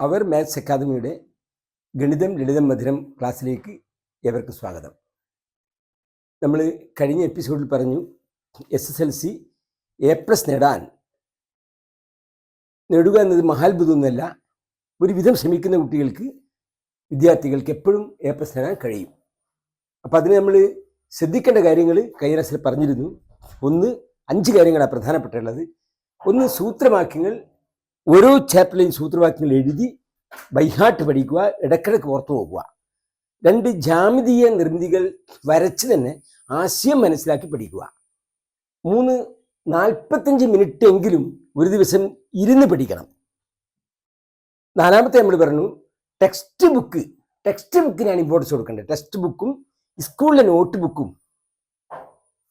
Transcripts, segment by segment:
അവർ maths അക്കാദമിയുടെ ഗണിതം ലളിതം മധുരം ക്ലാസ്സിലേക്ക് ഏവർക്ക് സ്വാഗതം. നമ്മൾ കഴിഞ്ഞ എപ്പിസോഡിൽ പറഞ്ഞു S S L C A plus നേടാൻ നേടുക എന്നത് മഹാത്ഭുതമൊന്നുമല്ല ഒരുവിധം ശ്രമിക്കുന്ന കുട്ടികൾക്ക് വിദ്യാർത്ഥികൾക്ക് എപ്പോഴും എ പ്ലസ് നേടാൻ കഴിയും. അപ്പോൾ അതിന് നമ്മൾ ശ്രദ്ധിക്കേണ്ട കാര്യങ്ങൾ കഴിഞ്ഞ പറഞ്ഞിരുന്നു. ഒന്ന് അഞ്ച് കാര്യങ്ങളാണ് പ്രധാനപ്പെട്ടുള്ളത്. ഒന്ന് സൂത്രവാക്യങ്ങൾ ഓരോ ചാപ്റ്ററിലെയും സൂത്രവാക്യങ്ങൾ എഴുതി ബൈഹാട്ട് പഠിക്കുക ഇടക്കിടക്ക് ഓർത്തു പോകുക. രണ്ട് ജാമിതീയ നിർമ്മിതികൾ വരച്ച് തന്നെ ആശയം മനസ്സിലാക്കി പഠിക്കുക. മൂന്ന് നാൽപ്പത്തഞ്ച് മിനിറ്റ് എങ്കിലും ഒരു ദിവസം ഇരുന്ന് പഠിക്കണം. നാലാമത്തെ നമ്മൾ പറഞ്ഞു ടെക്സ്റ്റ് ബുക്ക് ടെക്സ്റ്റ് ബുക്കിനാണ് ഇമ്പോർട്ടൻസ് കൊടുക്കേണ്ടത്. ടെക്സ്റ്റ് ബുക്കും സ്കൂളിലെ നോട്ട് ബുക്കും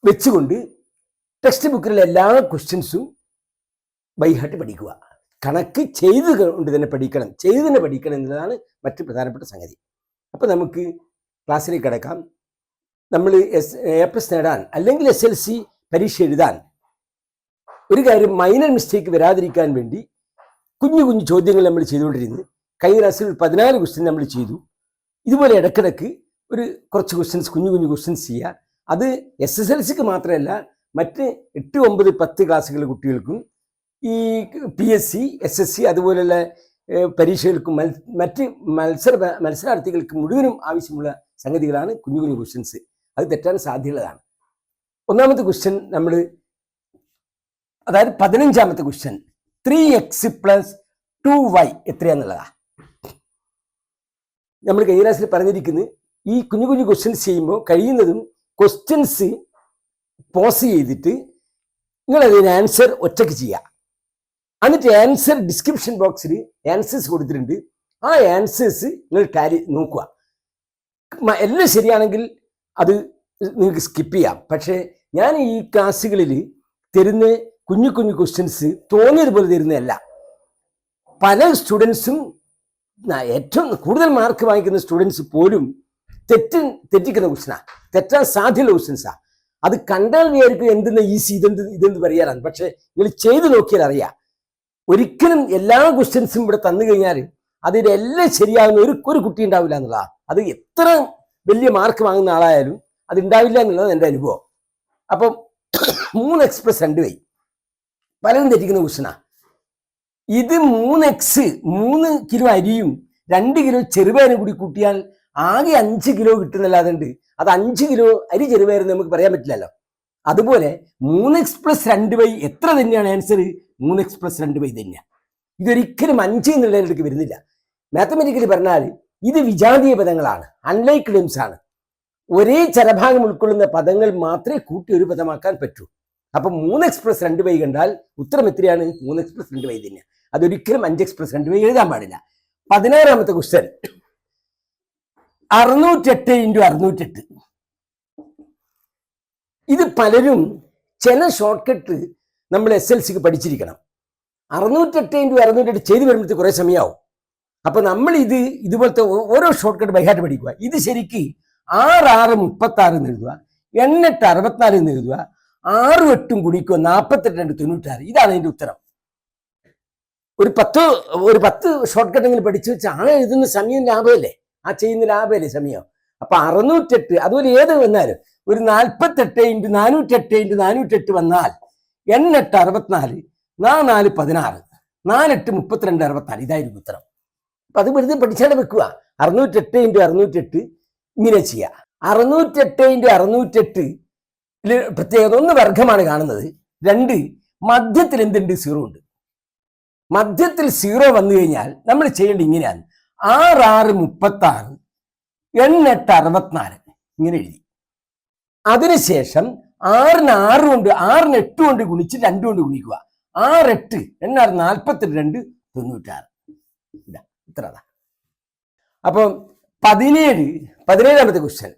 വെച്ചുകൊണ്ട് ടെക്സ്റ്റ് ബുക്കിലുള്ള എല്ലാ ക്വസ്റ്റ്യൻസും ബൈഹാട്ട് പഠിക്കുക. കണക്ക് ചെയ്ത് കൊണ്ട് തന്നെ പഠിക്കണം. ചെയ്ത് തന്നെ പഠിക്കണം എന്നതാണ് മറ്റ് പ്രധാനപ്പെട്ട സംഗതി. അപ്പോൾ നമുക്ക് ക്ലാസ്സിലേക്ക് കിടക്കാം. നമ്മൾ എസ് എ പ്ലസ് നേടാൻ അല്ലെങ്കിൽ എസ് എൽ സി പരീക്ഷ എഴുതാൻ ഒരു കാര്യം മൈനർ മിസ്റ്റേക്ക് വരാതിരിക്കാൻ വേണ്ടി കുഞ്ഞു കുഞ്ഞു ചോദ്യങ്ങൾ നമ്മൾ ചെയ്തുകൊണ്ടിരുന്നു. കഴിഞ്ഞ ക്ലാസ്സിൽ പതിനാല് ക്വസ്റ്റ്യൻ നമ്മൾ ചെയ്തു. ഇതുപോലെ ഇടക്കിടക്ക് ഒരു കുറച്ച് ക്വസ്റ്റ്യൻസ് കുഞ്ഞു കുഞ്ഞു ക്വസ്റ്റ്യൻസ് ചെയ്യുക. അത് എസ് എസ് എൽ സിക്ക് മാത്രമല്ല മറ്റ് എട്ട് ഒമ്പത് പത്ത് ക്ലാസ്സുകളിലെ കുട്ടികൾക്കും ഈ P S C S S C അതുപോലുള്ള പരീക്ഷകൾക്ക് മറ്റ് മത്സര മത്സരാർത്ഥികൾക്ക് മുഴുവനും ആവശ്യമുള്ള സംഗതികളാണ് കുഞ്ഞു കുഞ്ഞു ക്വസ്റ്റ്യൻസ് അത് തെറ്റാൻ സാധ്യതയുള്ളതാണ്. ഒന്നാമത്തെ ക്വസ്റ്റ്യൻ നമ്മൾ അതായത് പതിനഞ്ചാമത്തെ question three X plus two Y എത്രയാന്നുള്ളതാ. നമ്മൾ ക്ലാസ്സിൽ പറഞ്ഞിരിക്കുന്നത് ഈ കുഞ്ഞു കുഞ്ഞു ക്വസ്റ്റ്യൻസ് ചെയ്യുമ്പോൾ കഴിയുന്നതും ക്വസ്റ്റ്യൻസ് പോസ് ചെയ്തിട്ട് നിങ്ങളതിന് ആൻസർ ഒറ്റയ്ക്ക് ചെയ്യുക. എന്നിട്ട് ആൻസർ ഡിസ്ക്രിപ്ഷൻ ബോക്സിൽ ആൻസേഴ്സ് കൊടുത്തിട്ടുണ്ട്. ആ ആൻസേഴ്സ് നിങ്ങൾ ടാലി നോക്കുക. എല്ലാം ശരിയാണെങ്കിൽ അത് നിങ്ങൾക്ക് സ്കിപ്പ് ചെയ്യാം. പക്ഷേ ഞാൻ ഈ ക്ലാസ്സുകളിൽ തരുന്ന കുഞ്ഞു കുഞ്ഞു ക്വസ്റ്റ്യൻസ് തോന്നിയതുപോലെ തരുന്നതല്ല. പല സ്റ്റുഡൻസും ഏറ്റവും കൂടുതൽ മാർക്ക് വാങ്ങിക്കുന്ന സ്റ്റുഡൻസ് പോലും തെറ്റ് തെറ്റിക്കുന്ന ക്വസ്റ്റനാണ് തെറ്റാൻ സാധ്യതയുള്ള ക്വസ്റ്റ്യൻസാണ് അത് കണ്ടാൽ വിചാരിക്കും എന്തെന്ന് ഈസി ഇതെന്ത് ഇതെന്ത് പറയാറാണ് പക്ഷേ നിങ്ങൾ ചെയ്ത് നോക്കിയാൽ അറിയാം. ഒരിക്കലും എല്ലാ ക്വസ്റ്റ്യൻസും ഇവിടെ തന്നു കഴിഞ്ഞാൽ അതിലെല്ലാം ശരിയാകുന്ന ഒരു ഒരു കുട്ടി ഉണ്ടാവില്ല എന്നുള്ളതാണ് അത് എത്ര വലിയ മാർക്ക് വാങ്ങുന്ന ആളായാലും അത് ഉണ്ടാവില്ല എന്നുള്ളത് എന്റെ അനുഭവം. അപ്പം മൂന്ന് എക്സ്പ്രസ് രണ്ട് വൈ. പലരും തെറ്റിക്കുന്ന ക്വസ്റ്റനാ ഇത് മൂന്ന് എക്സ് മൂന്ന് കിലോ അരിയും രണ്ട് കിലോ ചെറുപയറും കൂടി കൂട്ടിയാൽ ആകെ അഞ്ച് കിലോ കിട്ടുന്നല്ലാതെ ഉണ്ട്. അത് അഞ്ച് കിലോ അരി ചെറുപയർ നമുക്ക് പറയാൻ പറ്റില്ലല്ലോ. അതുപോലെ മൂന്ന് എക്സ് പ്ലസ് രണ്ട് വൈ എത്ര തന്നെയാണ് ആൻസർ മൂന്ന് എക്സ് പ്ലസ് രണ്ട് വൈ തന്നെയാണ് ഇതൊരിക്കലും അഞ്ച് എന്നുള്ളതിലേക്ക് വരുന്നില്ല. മാത്തമെറ്റിക്കലി പറഞ്ഞാൽ ഇത് വിജാതീയ പദങ്ങളാണ്. അൺലൈക്ക് ലിംസ് ആണ്. ഒരേ ചരഭാഗം ഉൾക്കൊള്ളുന്ന പദങ്ങൾ മാത്രമേ കൂട്ടി ഒരു പദമാക്കാൻ പറ്റൂ. അപ്പൊ മൂന്ന് എക്സ്പ്രസ് രണ്ട് വൈ കണ്ടാൽ ഉത്തരം എത്രയാണ്? മൂന്ന് എക്സ്പ്രസ് രണ്ട് വൈ തന്നെയാണ് അതൊരിക്കലും അഞ്ച് എക്സ്പ്രസ് രണ്ട് വൈ എഴുതാൻ പാടില്ല. പതിനാറാമത്തെ ക്വസ്റ്റ്യൻ അറുന്നൂറ്റെട്ട് ഇന്റു അറുന്നൂറ്റെട്ട്. ഇത് പലരും ചില ഷോർട്ട് കട്ട് നമ്മൾ എസ് എൽ സിക്ക് പഠിച്ചിരിക്കണം. അറുന്നൂറ്റെട്ട് ഇന്റു അറുന്നൂറ്റെട്ട് ചെയ്ത് വരുമ്പോഴത്തേക്ക് കുറേ സമയമാവും അപ്പോൾ നമ്മൾ ഇത് ഇതുപോലത്തെ ഓരോ ഷോർട്ട് കട്ട് ബൈഹാട്ട് പഠിക്കുക. ഇത് ശരിക്ക് ആറ് ആറ് മുപ്പത്താറ് എന്ന് എഴുതുക എണ്ണെട്ട് അറുപത്തിനാല് എന്ന് എഴുതുക ആറ് എട്ടും കുടിക്കുക നാൽപ്പത്തെട്ട് രണ്ട് തൊണ്ണൂറ്റാറ്. ഇതാണ് അതിന്റെ ഉത്തരം. ഒരു പത്ത് ഒരു പത്ത് ഷോർട്ട് കട്ടെങ്കിലും പഠിച്ചു വെച്ചാൽ ആ എഴുതുന്ന സമയം ലാഭമല്ലേ? ആ ചെയ്യുന്ന ലാഭമല്ലേ സമയം? അപ്പൊ അറുന്നൂറ്റെട്ട് അതുപോലെ ഏത് വന്നാലും ഒരു നാൽപ്പത്തെട്ട് ഇന്റു നാനൂറ്റെട്ട് ഇന്റു നാനൂറ്റെട്ട് വന്നാൽ എണ്ണെട്ട് അറുപത്തിനാല് നാ നാല് പതിനാറ് നാലെട്ട് മുപ്പത്തിരണ്ട് അറുപത്തിനാല്. ഇതായിരുന്നു ഉത്തരം. അപ്പൊ അത് വെറുതെ പഠിച്ചാൽ വെക്കുക. അറുന്നൂറ്റെട്ട് ഇന്റു അറുന്നൂറ്റെട്ട് ഇങ്ങനെ ചെയ്യുക അറുന്നൂറ്റെട്ട് ഇന്റു അറുന്നൂറ്റെട്ട് പ്രത്യേകത ഒന്ന് വർഗമാണ് കാണുന്നത്. രണ്ട് മധ്യത്തിൽ എന്തുണ്ട്? സീറോ ഉണ്ട്. മധ്യത്തിൽ സീറോ വന്നു കഴിഞ്ഞാൽ നമ്മൾ ചെയ്യേണ്ടത് ഇങ്ങനെയാണ്. ആറ് ആറ് മുപ്പത്തി ആറ് എണ്ണെട്ട് അറുപത്തിനാല്. ഇങ്ങനെ എഴുതി. അതിനുശേഷം ആറിന് ആറ് കൊണ്ട് ആറിന് എട്ട് കൊണ്ട് ഗുണിച്ച് രണ്ട് കൊണ്ട് ഗുണിക്കുക. ആറ് എട്ട് എന്നാറ് നാൽപ്പത്തി രണ്ട് തൊണ്ണൂറ്റാറ്. ഇതാ ഇത്ര അപ്പം പതിനേഴ് പതിനേഴാമത്തെ ക്വസ്റ്റ്യൻ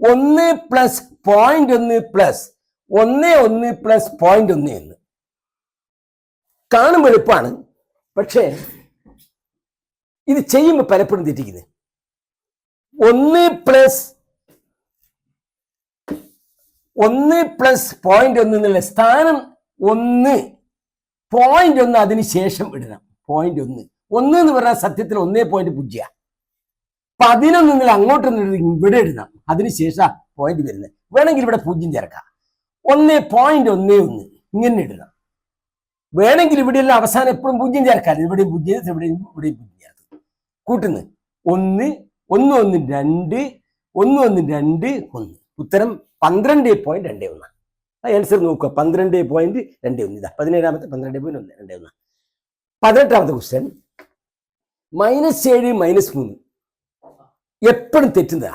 ഒന്ന് പ്ലസ് പോയിന്റ് ഒന്ന് പ്ലസ് ഒന്ന് ഒന്ന് പ്ലസ് പോയിന്റ് ഒന്ന് എന്ന്. കാണുമ്പോൾ എളുപ്പമാണ് പക്ഷേ ഇത് ചെയ്യുമ്പോൾ പലപ്പോഴും തെറ്റിക്കുന്നത് ഒന്ന് പ്ലസ് ഒന്ന് പ്ലസ് പോയിന്റ് ഒന്ന് എന്നുള്ള സ്ഥാനം ഒന്ന്. പോയിന്റ് ഒന്ന് അതിന് ശേഷം ഇടണം. പോയിന്റ് ഒന്ന്. ഒന്ന് എന്ന് പറഞ്ഞാൽ സത്യത്തിൽ ഒന്നേ പോയിന്റ് പൂജ്യ പതിനൊന്ന് നിങ്ങൾ അങ്ങോട്ട് ഇവിടെ ഇടണം. അതിനുശേഷം പോയിന്റ് വരുന്നത്. വേണമെങ്കിൽ ഇവിടെ പൂജ്യം ചേർക്കാം. ഒന്നേ പോയിന്റ് ഒന്നേ ഒന്ന്. ഇങ്ങനെ ഇടണം. വേണമെങ്കിൽ ഇവിടെയെല്ലാം അവസാനം എപ്പോഴും പൂജ്യം ചേർക്കാം ഇവിടെയും പൂജ്യം ഇവിടെയും ഇവിടെയും പൂജ്യം ചേർത്ത്. കൂട്ടുന്നു. ഒന്ന് ഒന്ന് ഒന്ന് രണ്ട് ഒന്ന് ഒന്ന് രണ്ട് ഒന്ന്. ഉത്തരം പന്ത്രണ്ട് പോയിന്റ് രണ്ടേ ഒന്ന്. ആൻസർ നോക്കുക. പന്ത്രണ്ട് പോയിന്റ് രണ്ടേ ഒന്ന്. ഇതാ പതിനേഴാമത്തെ പന്ത്രണ്ട് പോയിന്റ് ഒന്ന് രണ്ടേ ഒന്ന്. പതിനെട്ടാമത്തെ ക്വസ്റ്റ്യൻ മൈനസ് ഏഴ് മൈനസ് മൂന്ന്. എപ്പോഴും തെറ്റുന്നതാ.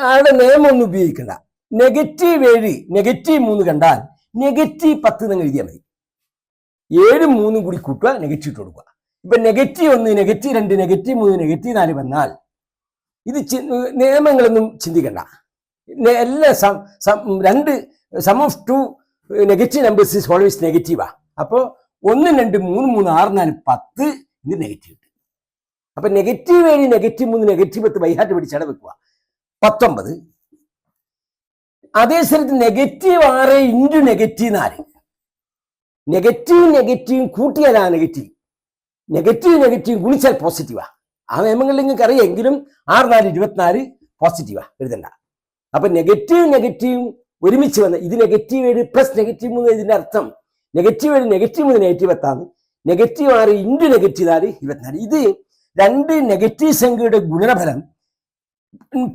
ആളുടെ നിയമം ഒന്നും ഉപയോഗിക്കണ്ട. നെഗറ്റീവ് ഏഴ് നെഗറ്റീവ് മൂന്ന് കണ്ടാൽ നെഗറ്റീവ് പത്ത് നിങ്ങൾ എഴുതിയാൽ മതി. ഏഴും മൂന്നും കൂടി കൂട്ടുക നെഗറ്റീവ് ഇട്ട് കൊടുക്കുക. ഇപ്പൊ നെഗറ്റീവ് ഒന്ന് നെഗറ്റീവ് രണ്ട് നെഗറ്റീവ് മൂന്ന് നെഗറ്റീവ് നാല് വന്നാൽ ഇത് നിയമങ്ങളൊന്നും ചിന്തിക്കണ്ട. എല്ലാ രണ്ട് sum of two negative numbers is always നെഗറ്റീവാ. അപ്പോൾ ഒന്ന് രണ്ട് മൂന്ന് മൂന്ന് ആറ് നാല് പത്ത് ഇത് നെഗറ്റീവ് അപ്പൊ നെഗറ്റീവ് ഏഴ് നെഗറ്റീവ് മൂന്ന് നെഗറ്റീവ് പത്ത് വൈഹാട്ട് പിടിച്ചാണ് വെക്കുക. പത്തൊമ്പത്. അതേ സ്ഥലത്ത് നെഗറ്റീവ് ആറ് ഇന്റു നെഗറ്റീവ് നാല്. നെഗറ്റീവ് നെഗറ്റീവ് കൂട്ടിയാലാ നെഗറ്റീവ്. നെഗറ്റീവ് നെഗറ്റീവ് ഗുണിച്ചാൽ പോസിറ്റീവാ. ആ നിയമങ്ങളിൽ നിങ്ങൾക്ക് അറിയാം എങ്കിലും ആറ് നാല് ഇരുപത്തിനാല് പോസിറ്റീവാ. എഴുതണ്ട. അപ്പൊ നെഗറ്റീവ് നെഗറ്റീവ് ഒരുമിച്ച് വന്ന ഇത് നെഗറ്റീവ് ഏഴ് പ്ലസ് നെഗറ്റീവ് മൂന്ന് ഇതിന്റെ അർത്ഥം. നെഗറ്റീവ് ഏഴ് നെഗറ്റീവ് മൂന്ന് നെഗറ്റീവ് എത്താന്ന് നെഗറ്റീവ് ആറ് ഇന്റു നെഗറ്റീവ് ആറ് ഇരുപത്തിനാല്. ഇത് രണ്ട് നെഗറ്റീവ് സംഖ്യയുടെ ഗുണനഫലം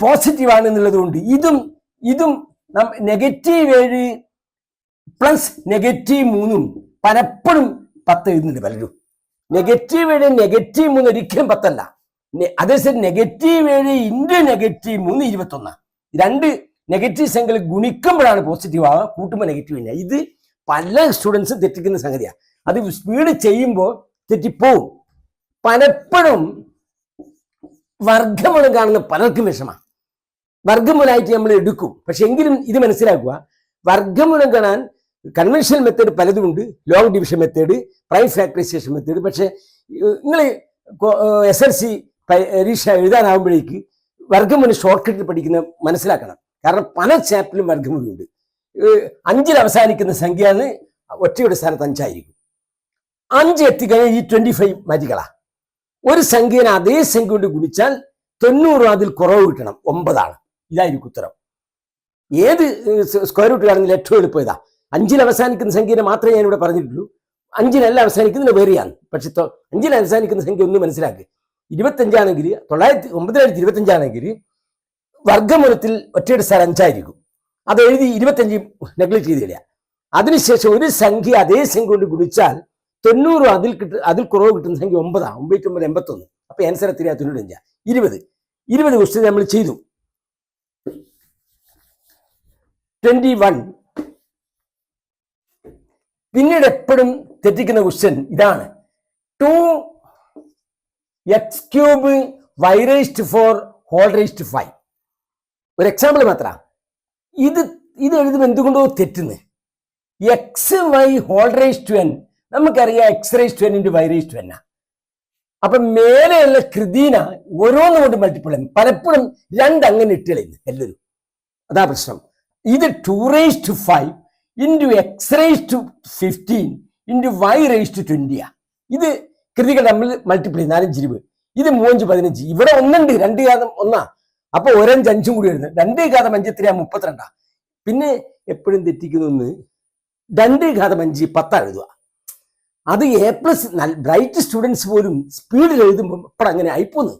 പോസിറ്റീവ് ആണ് എന്നുള്ളത് കൊണ്ട് ഇതും ഇതും നെഗറ്റീവ് ഏഴ് പ്ലസ് നെഗറ്റീവ് മൂന്നും പലപ്പോഴും പത്ത് എഴുതുന്നുണ്ട് പലരും. നെഗറ്റീവ് ഏഴ് നെഗറ്റീവ് മൂന്ന് ഒരിക്കലും പത്തല്ല. അതേസമയം നെഗറ്റീവ് ഏഴ് ഇന്റു നെഗറ്റീവ് മൂന്ന് ഇരുപത്തൊന്ന് രണ്ട് നെഗറ്റീവ് സംഖ്യകൾ ഗുണിക്കുമ്പോഴാണ് പോസിറ്റീവ് ആവുക കൂട്ടുമ്പോൾ നെഗറ്റീവ് ഇല്ല. ഇത് പല സ്റ്റുഡൻസും തെറ്റിക്കുന്ന സംഗതിയാണ് അത് സ്പീഡ് ചെയ്യുമ്പോൾ തെറ്റിപ്പോവും. പലപ്പോഴും വർഗമൂലം കാണുന്ന പലർക്കും വിഷമാണ് വർഗമൂലമായിട്ട് നമ്മൾ എടുക്കും. പക്ഷെ എങ്കിലും ഇത് മനസ്സിലാക്കുക. വർഗമൂലം കാണാൻ conventional method പലതുമുണ്ട്. Long division method prime factorization method പക്ഷേ നിങ്ങൾ എസ് എൽ സി പരീക്ഷ എഴുതാനാവുമ്പോഴേക്ക് വർഗമൂലം ഷോർട്ട് കട്ടിൽ പഠിക്കുന്ന മനസ്സിലാക്കണം. കാരണം പല ചാപ്റ്ററിലും ഉണ്ട്. അഞ്ചിൽ അവസാനിക്കുന്ന സംഖ്യയാണ് ഒറ്റയുടെ സ്ഥാനത്ത് അഞ്ചായിരിക്കും. അഞ്ച് എത്തിക്കഴിഞ്ഞാൽ ഈ ട്വന്റി ഫൈവ് മരികളാ ഒരു സംഖ്യനെ അതേ സംഖ്യ കൊണ്ട് ഗുണിച്ചാൽ തൊണ്ണൂറ് അതിൽ കുറവ് കിട്ടണം. ഒമ്പതാണ്. ഇതായിരിക്കും ഉത്തരം. ഏത് സ്ക്വയർ റൂട്ട് കാണുന്നില്ല ഏറ്റവും എളുപ്പം ഇതാ അഞ്ചിൽ അവസാനിക്കുന്ന സംഖ്യനെ മാത്രമേ ഞാൻ ഇവിടെ പറഞ്ഞിട്ടുള്ളൂ. അഞ്ചിലല്ല അവസാനിക്കുന്നതിന് വേറെയാണ്. പക്ഷെ അഞ്ചിൽ അവസാനിക്കുന്ന സംഖ്യ ഒന്ന് മനസ്സിലാക്കുക ഇരുപത്തഞ്ചാണെങ്കിൽ തൊള്ളായിരത്തി ഒമ്പതിനായിരത്തി ഇരുപത്തഞ്ചാണെങ്കിൽ വർഗമൂലത്തിൽ ഒറ്റയുടെ സ്ഥലം അഞ്ചായിരിക്കും. അത് എഴുതി ഇരുപത്തഞ്ച് നെഗ്ലക്ട് ചെയ്തില്ല അതിനുശേഷം ഒരു സംഖ്യ അതേ സംഖ്യ കൊണ്ട് ഗുണിച്ചാൽ തൊണ്ണൂറ് അതിൽ കിട്ട അതിൽ കുറവ് കിട്ടുന്ന സംഖ്യ ഒമ്പതാണ് ഒമ്പത്തി ഒമ്പത് എൺപത്തൊന്ന്. അപ്പൊ ആൻസർ എത്രയാ? തൊണ്ണൂറ്റഞ്ചാ ഇരുപത്. ഇരുപത് ക്വസ്റ്റ്യൻ നമ്മൾ ചെയ്തു. ട്വന്റി വൺ പിന്നീട് എപ്പോഴും തെറ്റിക്കുന്ന ക്വസ്റ്റ്യൻ ഇതാണ്. Two X cube Y Y raised four whole raised five ഒരു എക്സാമ്പിൾ മാത്ര. ഇത് ഇത് എഴുതുമ്പോൾ എന്തുകൊണ്ടോ തെറ്റുന്നു. X Y whole raise to N നമുക്കറിയാം X raise to N into Y raise to N അപ്പൊ മേലെയുള്ള കൃതീന ഓരോന്നും കൊണ്ട് മൾട്ടിപ്പിൾ ചെയ്യും പലപ്പോഴും രണ്ട് അങ്ങനെ ഇട്ട് കളയുന്നു എല്ലാവരും. അതാ പ്രശ്നം. ഇത് two raise to five into X raise to fifteen into Y raise to ട്വന്റിയാ ഇത് കൃതികൾ തമ്മിൽ മൾട്ടിപ്ലൈ നാലഞ്ച് ഇരുപത് ഇത് മൂവഞ്ച് പതിനഞ്ച്. ഇവിടെ ഒന്നുണ്ട് രണ്ട് ഘാതം ഒന്നാ. അപ്പൊ ഒരഞ്ച് അഞ്ചും കൂടി വരുന്നത് രണ്ട് ഘാതം അഞ്ച് എത്രയാ മുപ്പത്തിരണ്ടാ. പിന്നെ എപ്പോഴും തെറ്റിക്കുന്ന ഒന്ന് രണ്ട് ഘാതം അഞ്ച് പത്താ എഴുതുക. അത് എ പ്ലസ് ബ്രൈറ്റ് സ്റ്റുഡൻസ് പോലും സ്പീഡിൽ എഴുതുമ്പോൾ ഇപ്പോൾ അങ്ങനെ ആയിപ്പോന്ന്.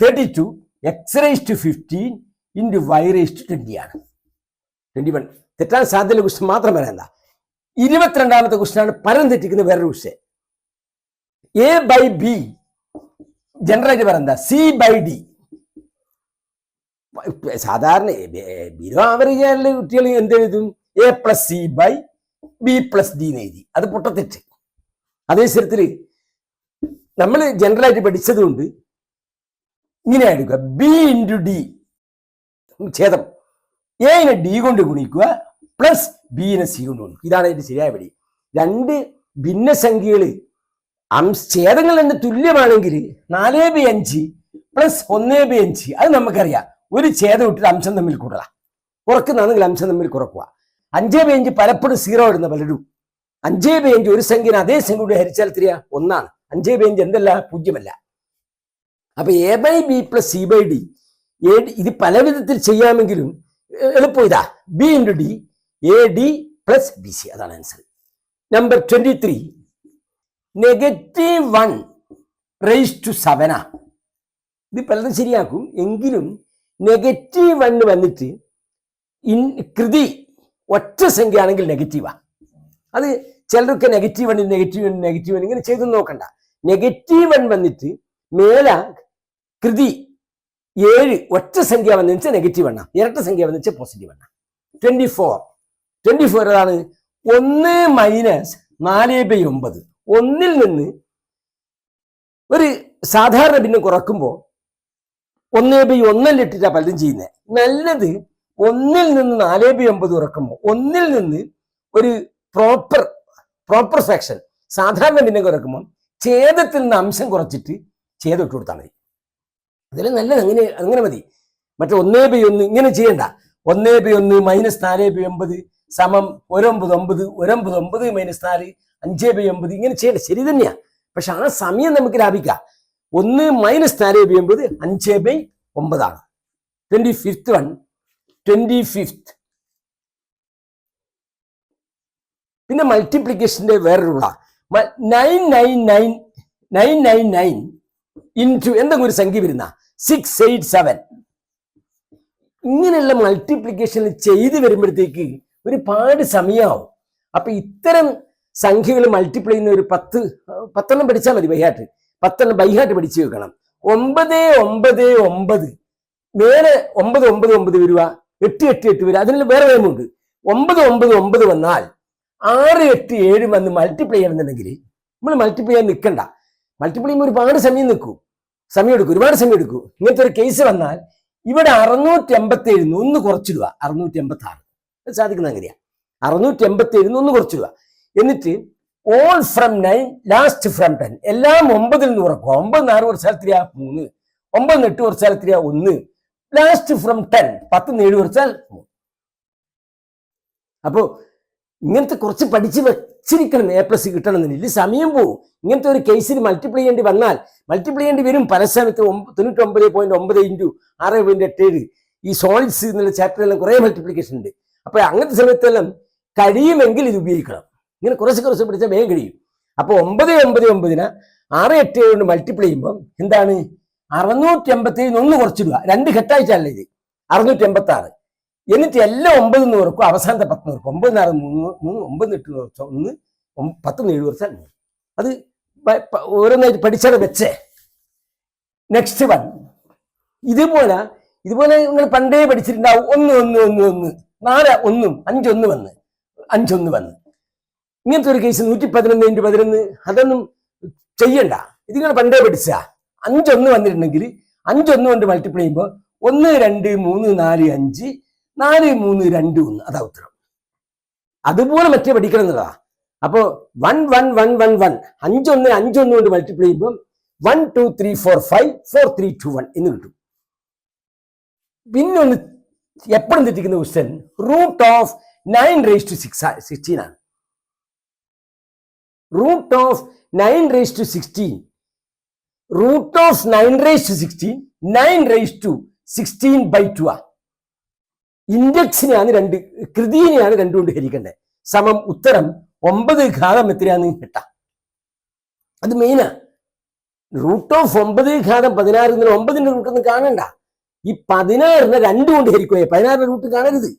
Thirty two X raise to fifteen into Y raise to twenty ആണ്. ട്വന്റി വൺ തെറ്റാൻ സാധ്യതയുള്ള ക്വസ്റ്റ്യൻ മാത്രം വരണ്ട ഇരുപത്തിരണ്ടാമത്തെ ക്വസ്റ്റ്യൻ ആണ് പരം തെറ്റിക്കുന്ന വേറൊരു question A by B generate പറയുന്നത് സി ബൈ ഡി സാധാരണ ബിലോ ആവറേജ് ആയിട്ടുള്ള കുട്ടികൾ എന്ത് എഴുതും? A plus C by B plus D എഴുതി. അത് പൊട്ടത്തെറ്റ്. അതേ സ്ഥലത്തിൽ നമ്മൾ ജനറലായിട്ട് പഠിച്ചതുകൊണ്ട് ഇങ്ങനെ എടുക്കുക. ബി ഇന്റു ഡി ഛേദം. എനെ ഡി കൊണ്ട് ഗുണിക്കുക പ്ലസ് ബിനെ സി കൊണ്ട് ഗുണിക്കുക. ഇതാണ് അതിന്റെ ശരിയായ വഴി. രണ്ട് ഭിന്നസംഖ്യകൾ അംശ ഛേദങ്ങൾ എന്ന് തുല്യമാണെങ്കിൽ നാലേ ബി അഞ്ച് പ്ലസ് ഒന്നേ ബി അഞ്ച്. അത് നമുക്കറിയാം. ഒരു ഛേദം ഇട്ടിട്ട് അംശം തമ്മിൽ കൂടുക. കുറക്കുന്നാണെങ്കിൽ അംശം തമ്മിൽ കുറക്കുക. അഞ്ചേ ബി അഞ്ച് പലപ്പോഴും സീറോ ഇടുന്ന പലരും. അഞ്ചേ ബി അഞ്ച് ഒരു സംഖ്യനെ അതേ സംഖ്യ കൊണ്ട് ഹരിച്ചാൽ എത്രയാ? ഒന്നാണ്. അഞ്ചേ ബി അഞ്ച് എന്തല്ല? പൂജ്യമല്ല. അപ്പൊ A by B plus C by D ഇത് പല വിധത്തിൽ ചെയ്യാമെങ്കിലും എളുപ്പം ഇതാ. B into D A D plus B C അതാണ് answer number twenty three negative one raise to സെവനാ ഇത് പലതും ശരിയാക്കും. എങ്കിലും നെഗറ്റീവ് വൺ വന്നിട്ട് ഇൻ കൃതി ഒറ്റ സംഖ്യ ആണെങ്കിൽ നെഗറ്റീവാ അത് ചിലർക്ക് negative one negative one negative one ഇങ്ങനെ ചെയ്തു നോക്കണ്ട. നെഗറ്റീവ് വൺ വന്നിട്ട് മേല കൃതി ഏഴ് ഒറ്റ സംഖ്യ വന്നു വെച്ചാൽ നെഗറ്റീവ് എണ്ണ ഇരട്ട സംഖ്യ വന്നു വെച്ചാൽ പോസിറ്റീവ് എണ്ണ ട്വന്റി ഫോർ ട്വന്റി ഫോർ അതാണ് ഒന്ന് മൈനസ് നാല് ബൈ ഒമ്പത്. ഒന്നിൽ നിന്ന് ഒരു സാധാരണ പിന്നെ കുറക്കുമ്പോൾ ഒന്ന് ബൈ ഒന്നിൽ ഇട്ടിട്ടാണ് പലതും ചെയ്യുന്നത് നല്ലത് ഒന്നിൽ നിന്ന് നാല് ബൈ ഒമ്പത് കുറക്കുമ്പോൾ ഒന്നിൽ നിന്ന് ഒരു പ്രോപ്പർ പ്രോപ്പർ സെക്ഷൻ സാധാരണ ഭിന്നം കുറക്കുമ്പോൾ ഛേദത്തിൽ നിന്ന് അംശം കുറച്ചിട്ട് ഛേദം ഇട്ട് കൊടുത്താൽ മതി. അതിൽ നല്ലത് അങ്ങനെ അങ്ങനെ മതി. മറ്റേ ഒന്നേ ബൈ ഒന്ന് ഇങ്ങനെ ചെയ്യണ്ട. ഒന്നേ ബൈ ഒന്ന് മൈനസ് നാല് ബൈ ഒമ്പത് സമം ഒരൊമ്പത് ഒമ്പത് ഒരൊമ്പത് ഒമ്പത് മൈനസ് നാല് അഞ്ചേ ബൈ എൺപത് ഇങ്ങനെ ചെയ്യണ്ട ശരി തന്നെയാ. പക്ഷെ ആ സമയം നമുക്ക് ലാഭിക്കാം. ഒന്ന് മൈനസ് നാല് ബൈ എൺപത് അഞ്ചേ by ഒമ്പതാണ്. Twenty fifth one twenty fifth പിന്നെ മൾട്ടിപ്ലിക്കേഷന്റെ വേറൊരു nine nine nine nine nine nine into എന്തെങ്കിലും ഒരു സംഖ്യ വരുന്ന സിക്സ് എയ്റ്റ് സെവൻ ഇങ്ങനെയുള്ള മൾട്ടിപ്ലിക്കേഷൻ ചെയ്ത് വരുമ്പോഴത്തേക്ക് ഒരുപാട് സമയമാവും അപ്പൊ ഇത്തരം സംഖ്യകൾ മൾട്ടിപ്ലൈ ചെയ്യുന്ന ഒരു പത്ത് പത്തെണ്ണം പഠിച്ചാൽ മതി ബൈഹാട്ട് പത്തെണ്ണം ബൈഹാട്ട് പഠിച്ചു വെക്കണം. ഒമ്പത് ഒമ്പത് ഒമ്പത്. മേലെ ഒമ്പത് ഒമ്പത് ഒമ്പത് വരിക എട്ട് എട്ട് എട്ട് വരിക അതിനുള്ള വേറെ നിയമമുണ്ട് ഒമ്പത് ഒമ്പത് ഒമ്പത് വന്നാൽ ആറ് എട്ട് ഏഴ് വന്ന് മൾട്ടിപ്ലൈ ചെയ്യണമെന്നുണ്ടെങ്കിൽ നമ്മൾ മൾട്ടിപ്ലൈ ചെയ്യാൻ നിൽക്കണ്ട. മൾട്ടിപ്ലൈ ചെയ്യുമ്പോൾ ഒരുപാട് സമയം നിൽക്കും. സമയം എടുക്കും. ഒരുപാട് സമയം എടുക്കും. ഇങ്ങനത്തെ ഒരു കേസ് വന്നാൽ ഇവിടെ അറുന്നൂറ്റി എൺപത്തി ഏഴിന് ഒന്ന് കുറച്ചിടുക. അറുന്നൂറ്റി എൺപത്തി ആറ് സാധിക്കുന്ന അങ്ങനെയാ. അറുന്നൂറ്റി എൺപത്തി ഏഴിന് ഒന്ന് കുറച്ചിടുക. എന്നിട്ട് all from nine last from ten എല്ലാം ഒമ്പതിൽ നിന്ന് ഉറക്കും ഒമ്പത് കുറച്ചാൽ എത്രയാ മൂന്ന്. ഒമ്പത് എട്ട് ആ ഒന്ന്. ലാസ്റ്റ് ഫ്രം ടെൻ പത്ത് ഏഴ് മൂന്ന്. അപ്പോ ഇങ്ങനത്തെ കുറച്ച് പഠിച്ച് വെച്ചിരിക്കണം. എ പ്ലസ് കിട്ടണമെന്നില്ല. ഇല്ല സമയം പോവും. ഇങ്ങനത്തെ ഒരു കേസിൽ മൾട്ടിപ്ലൈ ചെയ്യേണ്ടി വന്നാൽ മൾട്ടിപ്ലൈ ചെയ്യേണ്ടി വരും. പല സമയത്ത് തൊണ്ണൂറ്റൊമ്പത് പോയിന്റ് ഒമ്പത് ഇന്റു ആറ് പോയിന്റ് എട്ട് ഏഴ്. ഈ സോളിഡ്സ് എന്നുള്ള ചാപ്റ്ററിലെല്ലാം കുറേ മൾട്ടിപ്ലിക്കേഷൻ ഉണ്ട്. അപ്പോൾ അങ്ങനത്തെ സമയത്തെല്ലാം കഴിയുമെങ്കിൽ ഇത് ഉപയോഗിക്കണം. ഇങ്ങനെ കുറച്ച് കുറച്ച് പിടിച്ചാൽ വേഗം കഴിയും. അപ്പോൾ ഒമ്പത് ഒമ്പത് ഒമ്പതിന് ആറ് എട്ട് കൊണ്ട് മൾട്ടിപ്ലൈ ചെയ്യുമ്പം എന്താണ്? അറുന്നൂറ്റി എൺപത്തി ഏഴിന് ഒന്ന് കുറച്ചിടുക. രണ്ട് ഘട്ടമായിട്ടല്ല ഇത്. അറുന്നൂറ്റി എൺപത്തി ആറ് എന്നിട്ട് എല്ലാം ഒമ്പത് എന്ന് ഓർക്കും അവസാനത്തെ പത്ത് ഓർക്കും ഒമ്പത് ആറ് മൂന്ന് മൂന്ന് ഒമ്പത് എട്ട് ഓർച്ചാൽ ഒന്ന് പത്ത് ഏഴ് കുറച്ചാൽ മൂന്ന് അത് ഓരോന്നായിട്ട് പഠിച്ചത് വെച്ചേ. നെക്സ്റ്റ് വൺ ഇതുപോലെ ഇതുപോലെ നിങ്ങൾ പണ്ടേ പഠിച്ചിട്ടുണ്ടാവും. ഒന്ന് ഒന്ന് ഒന്ന് ഒന്ന്. നാല് ഒന്നും. അഞ്ചൊന്ന് വന്ന്. അഞ്ചൊന്ന് വന്ന്. ഇങ്ങനത്തെ ഒരു കേസ് നൂറ്റി പതിനൊന്ന് ഇന്റു പതിനൊന്ന് അതൊന്നും ചെയ്യണ്ട. ഇതിങ്ങൾ പണ്ടേ പഠിച്ച. അഞ്ചൊന്ന് വന്നിട്ടുണ്ടെങ്കിൽ അഞ്ചൊന്ന് കൊണ്ട് മൾട്ടിപ്ലൈ ചെയ്യുമ്പോൾ ഒന്ന് രണ്ട് മൂന്ന് നാല് അഞ്ച് നാല് മൂന്ന് രണ്ട് ഒന്ന്. അതാ ഉത്തരം. അതുപോലെ മറ്റേ പഠിക്കണം എന്നുള്ളതാ അപ്പോ one one one one one അഞ്ചൊന്ന് അഞ്ചൊന്ന് കൊണ്ട് മൾട്ടിപ്ലൈ ചെയ്യുമ്പോൾ one two three four five four three two one എന്ന് കിട്ടും. പിന്നെ ഒന്ന് എപ്പോഴും തെറ്റിക്കുന്ന question root of nine raise to six sixteen ആണ്. Root of nine raise to sixteen. Root of nine raise to sixteen nine raise to sixteen by two ആ. ഇൻഡെക്സിനെയാണ് രണ്ട് കൃതിനെയാണ് രണ്ടുകൊണ്ട് ഹരിക്കേണ്ടത് സമം ഉത്തരം ഒമ്പത് ഘാതം എത്രയാന്ന് എട്ടാ. അത് മെയിനാ റൂട്ട് ഓഫ് ഒമ്പത് ഘാതം പതിനാറ് എന്നാൽ ഒമ്പതിന്റെ റൂട്ട് ഒന്നും കാണണ്ട. ഈ പതിനാറിനെ രണ്ട് കൊണ്ട് ഹരിക്കുക പതിനാറിന്റെ റൂട്ട് കാണരുത്.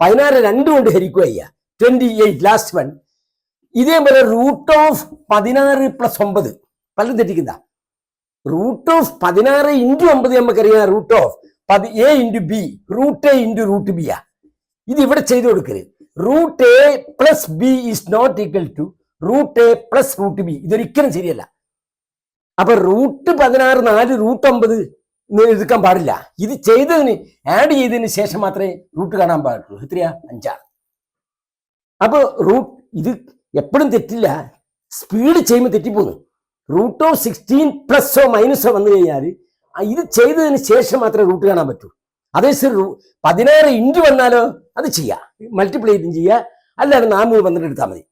പതിനാറ് രണ്ട് കൊണ്ട് ഹരിക്കുക ട്വന്റി എയ്റ്റ് ലാസ്റ്റ് വൺ ഇതേപോലെ റൂട്ട് ഓഫ് പതിനാറ് പ്ലസ് ഒമ്പത്. പലരും തെറ്റിക്കുന്ന. റൂട്ട് ഓഫ് പതിനാറ് ഇന്റു ഒമ്പത് നമുക്കറിയാം. റൂട്ട് ഓഫ് പതി A into B root A into root B ആ. ഇത് ഇവിടെ ചെയ്തു കൊടുക്കരുത് root A plus B is not equal to root A plus root B ഇതൊരിക്കലും ശരിയല്ല. അപ്പൊ റൂട്ട് പതിനാറ് നാല് റൂട്ട് ഒമ്പത് എടുക്കാൻ പാടില്ല. ഇത് ചെയ്തതിന് ആഡ് ചെയ്തതിന് ശേഷം മാത്രമേ റൂട്ട് കാണാൻ പാടുള്ളൂ. എത്രയാ? അഞ്ചാറ്. അപ്പൊ റൂട്ട് ഇത് എപ്പോഴും തെറ്റില്ല. സ്പീഡ് ചെയ്യുമ്പോൾ തെറ്റിപ്പോകുന്നു. റൂട്ട് ഓഫ് സിക്സ്റ്റീൻ പ്ലസ്സോ മൈനസോ വന്നു കഴിഞ്ഞാൽ ഇത് ചെയ്തതിന് ശേഷം മാത്രമേ റൂട്ട് കാണാൻ പറ്റൂ. അതേസരി പതിനാറ് ഇഞ്ച് വന്നാലോ അത് ചെയ്യാം. മൾട്ടിപ്ലൈ ചെയ്യാം. അല്ലാതെ നാനൂറ് പന്ത്രണ്ട് എടുത്താൽ മതി.